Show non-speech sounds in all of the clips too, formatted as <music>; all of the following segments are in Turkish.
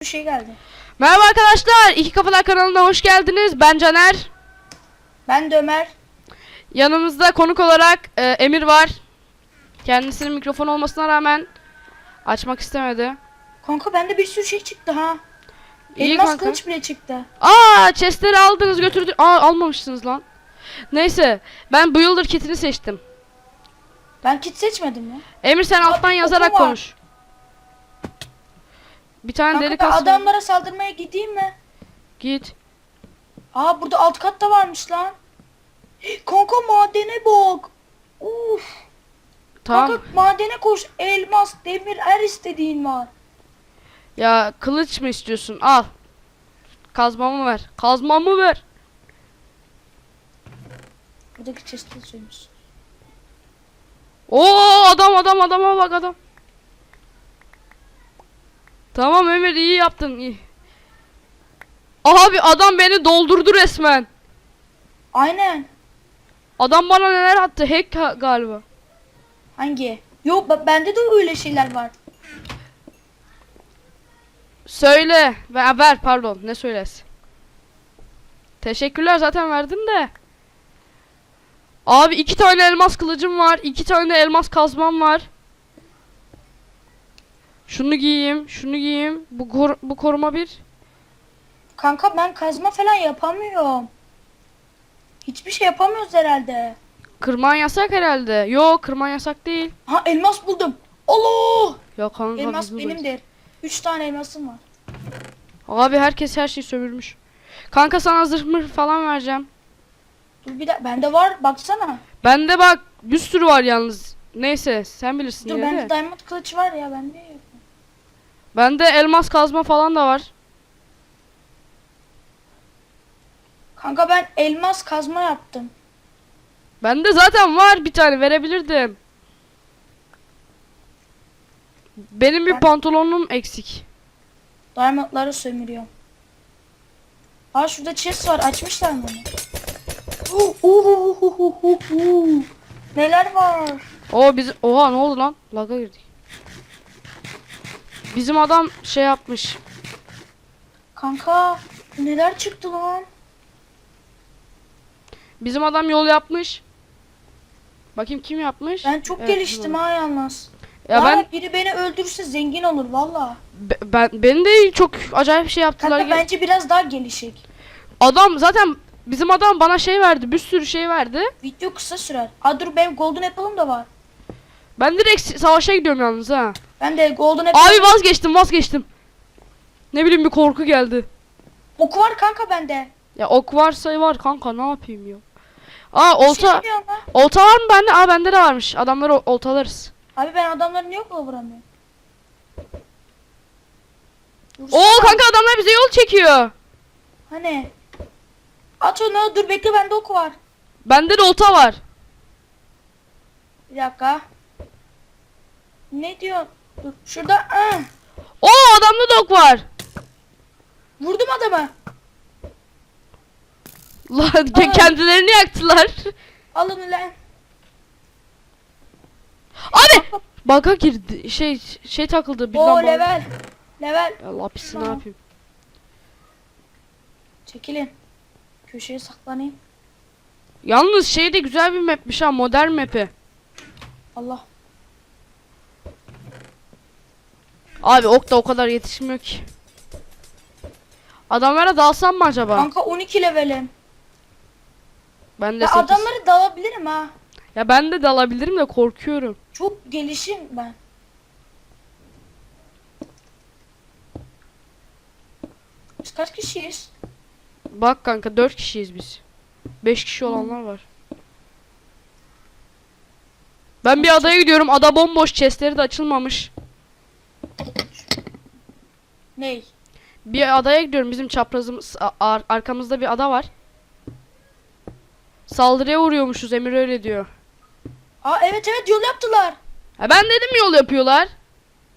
bir şey geldi. Merhaba arkadaşlar. İki Kafalar kanalına hoş geldiniz. Ben Caner. Ben de Ömer. Yanımızda konuk olarak e, Emir var. Kendisinin mikrofon olmasına rağmen açmak istemedi. Kanka bende bir sürü şey çıktı ha. İyi Elmas kanka. kılıç bile çıktı. Aa, chestleri aldınız götürdünüz. Aa, almamışsınız lan. Neyse, ben Builder kitini seçtim. Ben kit seçmedim ya. Emir sen alttan okum yazarak var. konuş. Bir tane Kanka deli ben adamlara saldırmaya gideyim mi? Git. Aa burada alt katta varmış lan. Kanka madene bak. Uf. Tamam. Kanka madene koş. Elmas, demir her istediğin var. Ya kılıç mı istiyorsun? Al. Kazmamı ver. Kazmamı ver. Buradaki chest'i suymuş. Oo adam adam adama bak adam. Tamam Emir iyi yaptın. iyi. Abi adam beni doldurdu resmen. Aynen. Adam bana neler attı? Hack ga- galiba. Hangi? Yok ba- bende de öyle şeyler var. Söyle. Ver, ver pardon. Ne söylesin? Teşekkürler zaten verdin de. Abi iki tane elmas kılıcım var. iki tane elmas kazmam var. Şunu giyeyim. Şunu giyeyim. Bu, kor- bu koruma bir. Kanka ben kazma falan yapamıyorum. Hiçbir şey yapamıyoruz herhalde. Kırman yasak herhalde. Yok kırman yasak değil. Ha elmas buldum. Allah! Yok kanka Elmas biz buradayız. benimdir. Üç tane elmasım var. Abi herkes her şeyi sömürmüş. Kanka sana zırh mırh falan vereceğim. Dur bir dakika. Bende var. Baksana. Bende bak bir sürü var yalnız. Neyse sen bilirsin Dur yine de. bende diamond kılıç var ya. Bende. Bende elmas kazma falan da var. Kanka ben elmas kazma yaptım. Bende zaten var bir tane verebilirdim. Benim bir Ben- pantolonum eksik. Diamondları sömürüyorum. Aa şurada chest var. Açmışlar mı onu? Uh, uh, uh, uh, uh, uh, uh. Neler var? O biz oha ne oldu lan? Laga girdik. Bizim adam şey yapmış. Kanka neler çıktı lan? Bizim adam yol yapmış. Bakayım kim yapmış? Ben çok Evet, geliştim ha yalnız. Ya Aa, ben biri beni öldürürse zengin olur valla. Be- ben beni de çok acayip şey yaptılar. Kanka bence biraz daha gelişik. Adam zaten bizim adam bana şey verdi. Bir sürü şey verdi. Video kısa sürer. Aa dur benim golden apple'ım da var. Ben direkt si- savaşa gidiyorum yalnız ha. Ben de golden apple Abi vazgeçtim vazgeçtim. Ne bileyim bir korku geldi. ok var kanka bende. Ya ok varsa var kanka ne yapayım ya. Aa şey olta ha. olta var mı bende? Aa bende de varmış. Adamları oltalarız. Abi ben adamların yok mu vuramıyorum? Oo kanka adamlar bize yol çekiyor. Hani? At onu dur bekle bende ok var. Bende de olta var. Bir dakika. Ne diyor? Dur şurada. aa, Oo adamda da ok var. vurdum adamı. Lan Aa. <laughs> kendilerini yaktılar. Alın lan. Abi <laughs> baka girdi. Şey şey takıldı. Birden bana- level. Level. Ya lapisi ne Tamam. yapayım? Çekilin. Köşeye saklanayım. Yalnız şey de güzel bir mapmiş ha modern map'i. Allah. Abi ok da o kadar yetişmiyor ki. Adamlara dalsam mı acaba? Kanka 12 levelim. Ben de Ben 8. adamları dalabilirim ha. Ya ben de dalabilirim de korkuyorum. Çok gelişim ben. Biz kaç kişiyiz? Bak kanka 4 kişiyiz biz. 5 kişi olanlar var. Ben bir adaya gidiyorum. Ada bomboş. Chestleri de açılmamış. Ney? Bir adaya gidiyorum. Bizim çaprazımız ar- arkamızda bir ada var. Saldırıya uğruyormuşuz. Emir öyle diyor. Aa evet evet yol yaptılar. Ha ben dedim yol yapıyorlar.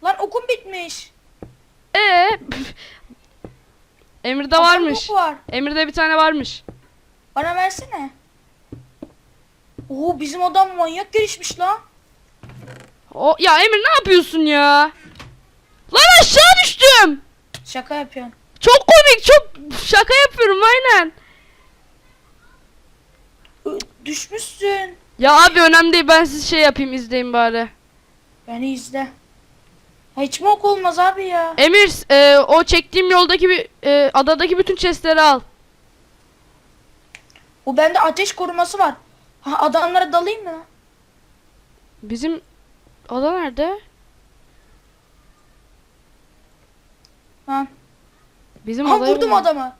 Lan okum bitmiş. Ee <laughs> Emir'de Adam varmış. var. Emir'de bir tane varmış. Bana versene. Oo bizim adam manyak gelişmiş lan. O ya Emir ne yapıyorsun ya? Lan aşağı düştüm. Şaka yapıyorsun. Çok komik çok şaka yapıyorum aynen. Düşmüşsün. Ya abi önemli değil ben siz şey yapayım izleyin bari. Beni izle. Hiç mi ok olmaz abi ya? Emir e, o çektiğim yoldaki bir e, adadaki bütün chestleri al. O bende ateş koruması var. Ha, adamlara dalayım mı? Bizim ada nerede? Ha. Bizim Ha adayı vurdum buldum. adamı.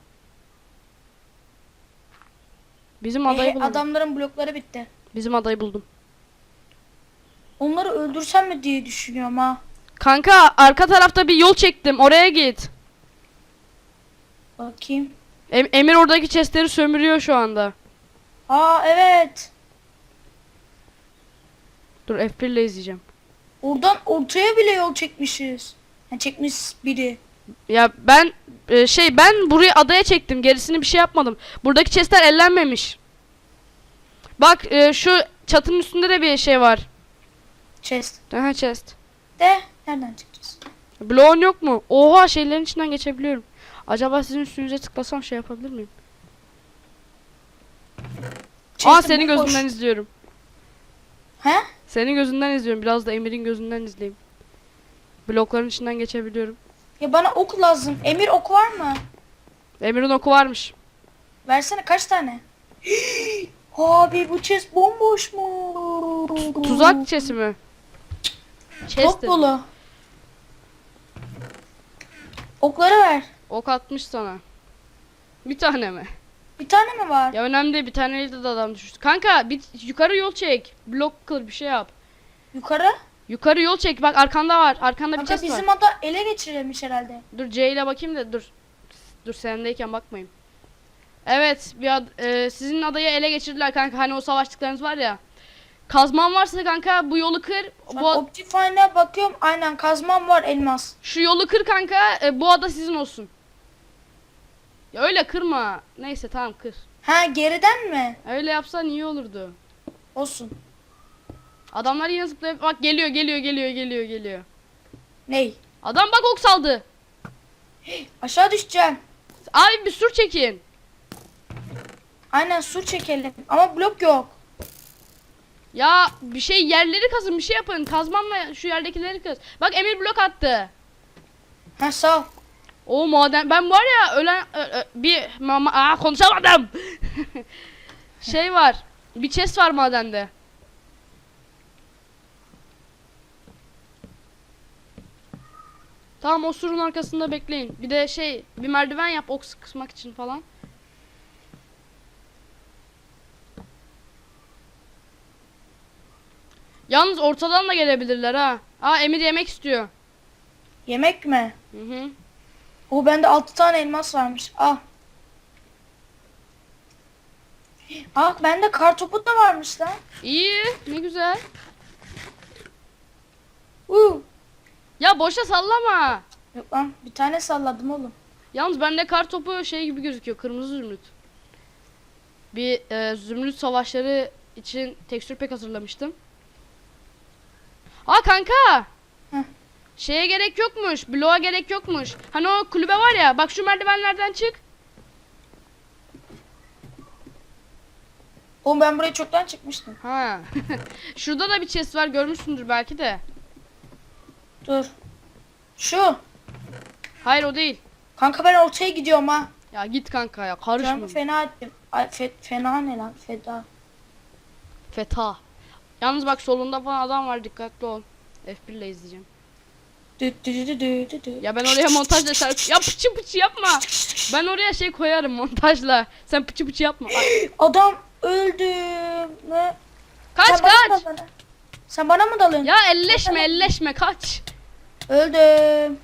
Bizim adayı buldum. adamların blokları bitti. Bizim adayı buldum. Onları öldürsem mi diye düşünüyorum ha. Kanka arka tarafta bir yol çektim. Oraya git. Bakayım. Em- Emir oradaki chestleri sömürüyor şu anda. Aa evet. Dur F1 ile izleyeceğim. Oradan ortaya bile yol çekmişiz. Ha, çekmiş biri. Ya ben e, şey ben burayı adaya çektim. Gerisini bir şey yapmadım. Buradaki chestler ellenmemiş. Bak e, şu çatının üstünde de bir şey var. Chest. Aha chest. De nereden çıkacağız? Bloğun yok mu? Oha şeylerin içinden geçebiliyorum. Acaba sizin üstünüze tıklasam şey yapabilir miyim? Aa Chest'i senin bomboş. gözünden izliyorum. He? Senin gözünden izliyorum. Biraz da Emir'in gözünden izleyeyim. Blokların içinden geçebiliyorum. Ya bana ok lazım. Emir ok var mı? Emir'in oku varmış. Versene kaç tane? <gasps> Abi bu chest bomboş mu? Tuzak chest'i mi? Chest Top dolu. Okları ver. Ok atmış sana. Bir tane mi? Bir tane mi var? Ya önemli değil bir taneyle de adam düştü. Kanka bir yukarı yol çek. Blok kır bir şey yap. Yukarı. Yukarı yol çek. Bak arkanda var. Arkanda bir Kanka chest bizim var. ada ele geçirilmiş herhalde. Dur C ile bakayım da dur. Dur sendeyken bakmayın. Evet bir ad- e, sizin adayı ele geçirdiler kanka. Hani o savaştıklarınız var ya. Kazman varsa kanka bu yolu kır. Bu, Optifine'e bakıyorum. Aynen kazmam var elmas. şu yolu kır kanka. e, bu ada sizin olsun. Ya öyle kırma. Neyse tamam kır. Ha geriden mi? Öyle yapsan iyi olurdu. Olsun. Adamlar yine zıplayıp bak geliyor geliyor geliyor geliyor geliyor. Ney? Adam bak ok saldı. <gasps> Aşağı düşeceğim. Abi bir sur çekin. Aynen sur çekelim. Ama blok yok. Ya bir şey yerleri kazın bir şey yapın. Kazmanla şu yerdekileri kaz. Bak Emir blok attı. Ha sağ ol. O maden ben var ya ölen ö- ö- bir mama aa konuşamadım. <laughs> şey var. Bir chest var madende. Tamam o surun arkasında bekleyin. Bir de şey bir merdiven yap ok kısmak için falan. Yalnız ortadan da gelebilirler ha. Aa Emir yemek istiyor. Yemek mi? Hı hı. O bende 6 tane elmas varmış. Al. Ah bende kar topu da varmış lan. İyi, ne güzel. Uuu. Ya boşa sallama. Yok lan bir tane salladım oğlum. Yalnız bende kar topu şey gibi gözüküyor. Kırmızı zümrüt. Bir e, zümrüt savaşları için tekstür pek hazırlamıştım. Aa kanka. Heh. Şeye gerek yokmuş. Bloğa gerek yokmuş. Hani o kulübe var ya. Bak şu merdivenlerden çık. Oğlum ben buraya çoktan çıkmıştım. Ha. <laughs> Şurada da bir chest var. Görmüşsündür belki de. Dur. Şu. Hayır o değil. Kanka ben ortaya gidiyorum ha. Ya git kanka ya. Karışma. Canımı fena ettim. Ay fe- fena ne lan? Feda. Feta. Yalnız bak solunda falan adam var. Dikkatli ol. F1 ile izleyeceğim. Dü dü dü dü dü dü. Ya ben oraya montajla şarkı... Ya pıçı pıçı yapma. Ben oraya şey koyarım montajla. Sen pıçı pıçı yapma. Ay, Adam öldü. Ne? Kaç Sen bana kaç. dalıyorsun? Sen bana mı dalıyorsun? Ya elleşme elleşme kaç. Öldüm.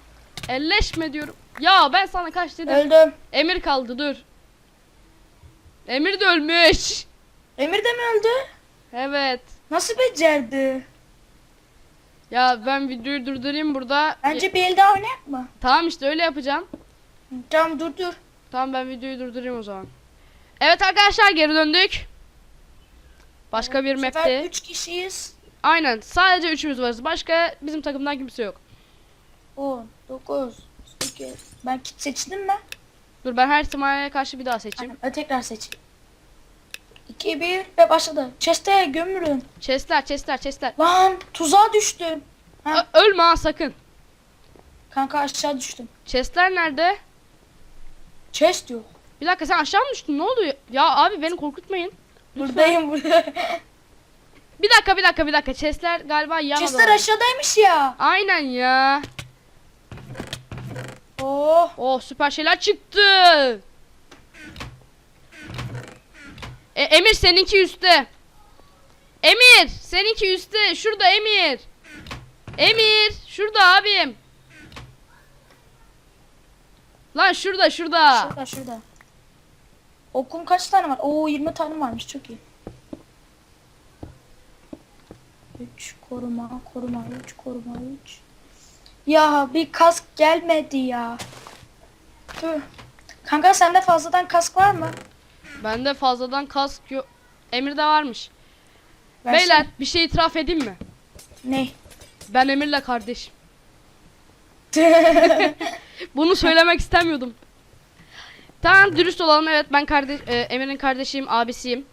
Elleşme diyorum. Ya ben sana kaç dedim. Öldüm. Emir kaldı dur. Emir de ölmüş. Emir de mi öldü? Evet. Nasıl becerdi? Ya ben videoyu durdurayım burada. Bence bir el daha oynayak mı? Tamam işte öyle yapacağım. Tamam dur dur. Tamam ben videoyu durdurayım o zaman. Evet arkadaşlar geri döndük. Başka bir Bu sefer map'te. 3 kişiyiz. Aynen sadece üçümüz varız. Başka bizim takımdan kimse yok. 10, 9, 8, Ben kit seçtim mi? Dur ben her ihtimale karşı bir daha seçeyim. Aynen. Tekrar seç. 2 1 ve başladı. Chest'e gömülün. Chestler, chestler, chestler. Lan tuzağa düştüm. Ha. Ö- ölme ha sakın. Kanka aşağı düştüm. Chestler nerede? Chest yok. Bir dakika sen aşağı mı düştün? Ne oldu? Ya abi beni korkutmayın. Buradayım burada. Bir dakika, bir dakika, bir dakika. Chestler galiba yan Chest'ler aşağıdaymış ya. Aynen ya. Oh. Oh süper şeyler çıktı. E, Emir seninki üstte. Emir seninki üstte. Şurada Emir. Emir şurada abim. Lan şurada şurada. Şurada şurada. Okum kaç tane var? Oo 20 tane varmış çok iyi. 3 koruma koruma 3 koruma 3. Ya bir kask gelmedi ya. Tüh. Kanka sende fazladan kask var mı? Bende fazladan kask yok. Emir'de varmış. Versene. Beyler bir şey itiraf edeyim mi? Ne? Ben Emir'le kardeşim. <laughs> Bunu söylemek istemiyordum. Tamam dürüst olalım evet ben kardeş e, Emir'in kardeşiyim abisiyim.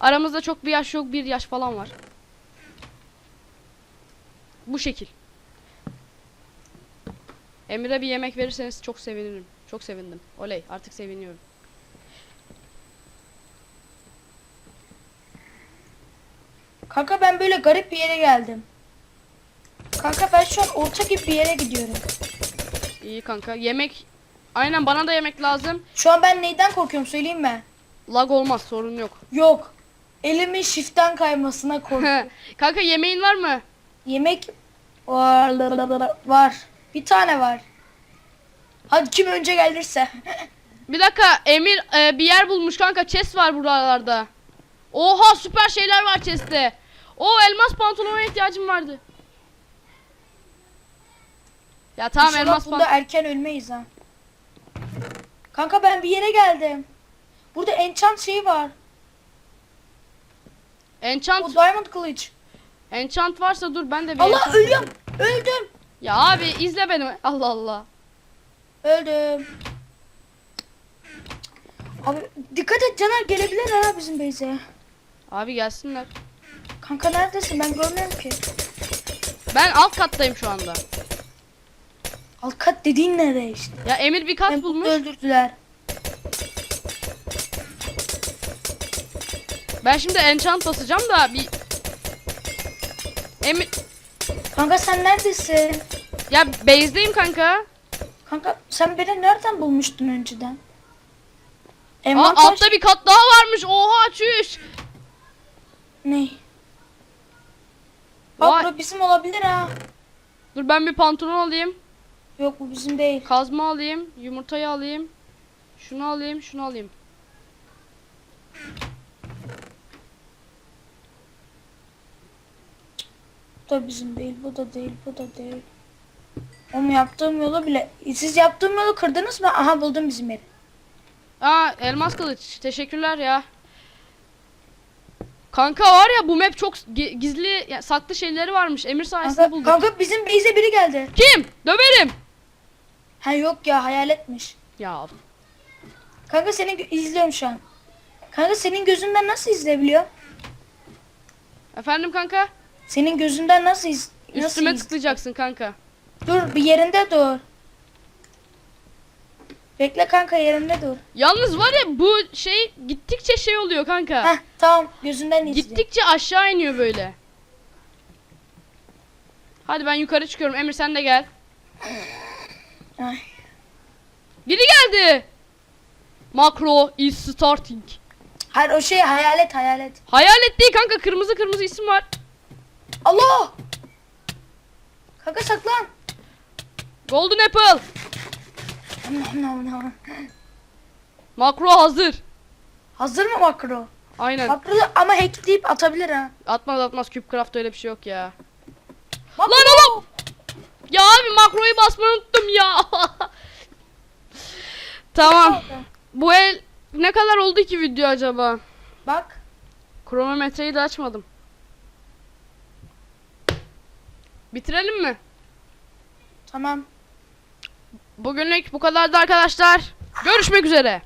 Aramızda çok bir yaş yok bir yaş falan var. Bu şekil. Emir'e bir yemek verirseniz çok sevinirim. Çok sevindim. Oley artık seviniyorum. Kanka ben böyle garip bir yere geldim. Kanka ben şu an orta gibi bir yere gidiyorum. İyi kanka yemek aynen bana da yemek lazım. Şu an ben neyden korkuyorum söyleyeyim mi? Lag olmaz sorun yok. Yok. Elimin shift'ten kaymasına korkuyorum. <laughs> kanka yemeğin var mı? Yemek var. Var. Bir tane var. Hadi kim önce gelirse. Bir dakika Emir e, bir yer bulmuş kanka chest var buralarda. Oha süper şeyler var chest'te. O elmas pantolona ihtiyacım vardı. Ya tamam İnşallah elmas bunda pantolon. erken ölmeyiz ha. Kanka ben bir yere geldim. Burada enchant şeyi var. O Enchant diamond kılıç. enchant varsa dur ben de bir Allah enchant- ölüyorum. Öldüm. Ya abi izle beni. Allah Allah. Öldüm. Abi dikkat et Caner gelebilir ha bizim base'e. Abi gelsinler. Kanka neredesin ben görmüyorum ki. Ben alt kattayım şu anda. Alt kat dediğin nereye işte. Ya Emir bir kat Beni bulmuş. öldürdüler. Ben şimdi enchant basacağım da bir Emir Kanka sen neredesin? ya base'deyim kanka. Kanka sen beni nereden bulmuştun önceden? Aa, Envanter altta bir kat daha varmış. Oha çüş. ne? Bak Vay. bura bizim olabilir ha. Dur ben bir pantolon alayım. Yok bu bizim değil. Kazma alayım. Yumurtayı alayım. Şunu alayım. Şunu alayım. Da bizim değil, bu da değil, bu da değil. Oğlum yaptığım yolu bile... Siz yaptığım yolu kırdınız mı? Aha buldum bizim yeri. Aa elmas kılıç. Teşekkürler ya. Kanka var ya bu map çok gi- gizli ya, saklı şeyleri varmış. Emir sayesinde Kanka, bulduk. kanka bizim base'e biri geldi. Kim? Döverim. Ha yok ya hayaletmiş. Ya Kanka senin gö- izliyorum şu an. Kanka senin gözünden nasıl izleyebiliyor? efendim kanka? Senin gözünden nasıl iz... Nasıl Üstüme iz- tıklayacaksın kanka. Dur bir yerinde dur. Bekle kanka yerinde dur. Yalnız var ya bu şey gittikçe şey oluyor kanka. Heh tamam gözünden izle. Gittikçe aşağı iniyor böyle. Hadi ben yukarı çıkıyorum. Emir sen de gel. Ay. Biri geldi. Macro is starting. Hayır o şey hayalet hayalet. Hayalet değil kanka kırmızı kırmızı isim var. Allah! Kanka saklan. Golden Apple. Makro hazır. Hazır mı makro? Aynen. Makro ama hackleyip atabilir ha. Atmaz atmaz Cubecraft öyle bir şey yok ya. Makro! Lan oğlum. Ya abi makroyu basmayı unuttum ya. <laughs> tamam. Bu el ne kadar oldu ki video acaba? Bak. Kronometreyi de açmadım. Bitirelim mi? Tamam. bugünlük bu kadardı arkadaşlar. Görüşmek üzere.